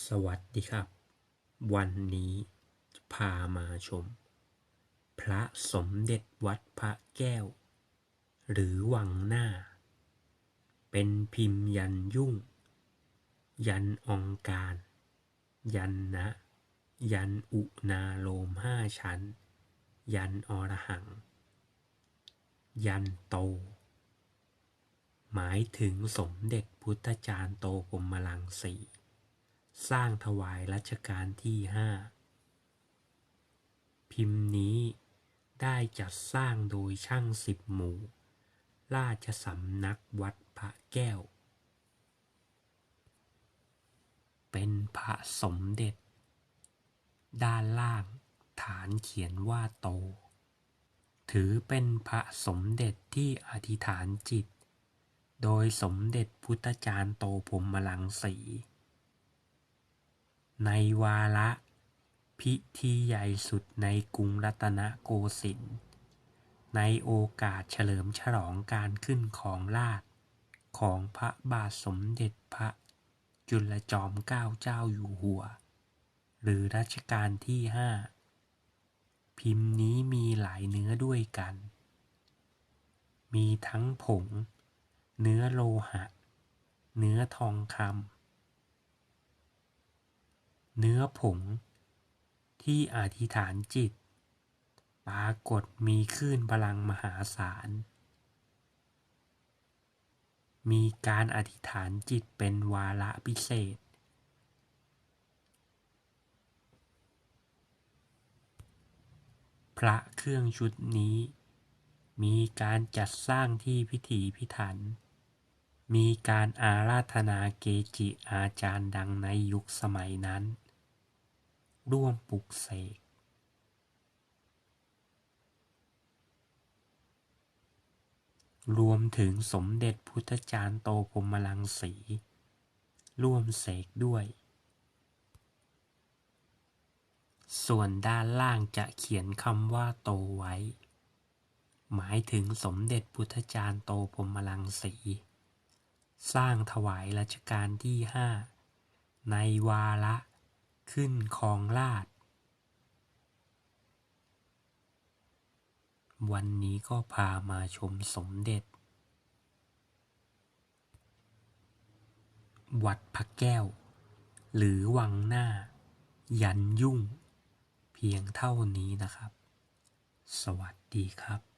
สวัสดีครับ วันนี้พามาชม พระสมเด็จวัดพระแก้ว หรือวังหน้า เป็นพิมพ์ยันยุ่ง ยันองการ ยันนะ ยันอุนาโลมห้าชั้น ยันอรหัง ยันโต หมายถึงสมเด็จพุทธจารย์โตพรมลังสี สร้างถวายรัชกาลที่ห้าพิมพ์นี้ได้จัดสร้างโดยช่างสิบหมู่ ราชสำนักวัดพระแก้ว เป็นพระสมเด็จ ด้านล่างฐานเขียนว่าโต ถือเป็นพระสมเด็จที่อธิษฐานจิต โดยสมเด็จพุทธจารย์โตพรหมลังสี ในวาระพิธีใหญ่สุดในกรุงรัตนโกสินทร์ ในโอกาสเฉลิมฉลองการขึ้นของราชของพระบาทสมเด็จพระจุลจอมเกล้าเจ้าอยู่หัว หรือรัชกาลที่ห้าพิมพ์นี้มีหลายเนื้อด้วยกัน มีทั้งผง เนื้อโลหะ เนื้อทองคำ เนื้อผง ที่อธิษฐานจิต ปรากฏมีคลื่นพลังมหาศาล มีการอธิษฐานจิตเป็นวาระพิเศษ พระเครื่องชุดนี้มีการจัดสร้างที่พิถีพิถัน มีการอาราธนาเกจิอาจารย์ดังในยุคสมัยนั้น ร่วมปลุกเสก รวมถึงสมเด็จพุทธจารย์โตพรมลังสี ร่วมเสกด้วย ส่วนด้านล่างจะเขียนคำว่าโตไว้ หมายถึงสมเด็จพุทธจารย์โตพรมลังสี สร้างถวายรัชกาลที่ห้าในวาระขึ้นคองราชวันนี้ก็พามาชมสมเด็จ วัดพระแก้ว หรือวังหน้า ยันยุ่ง เพียงเท่านี้นะครับ สวัสดีครับ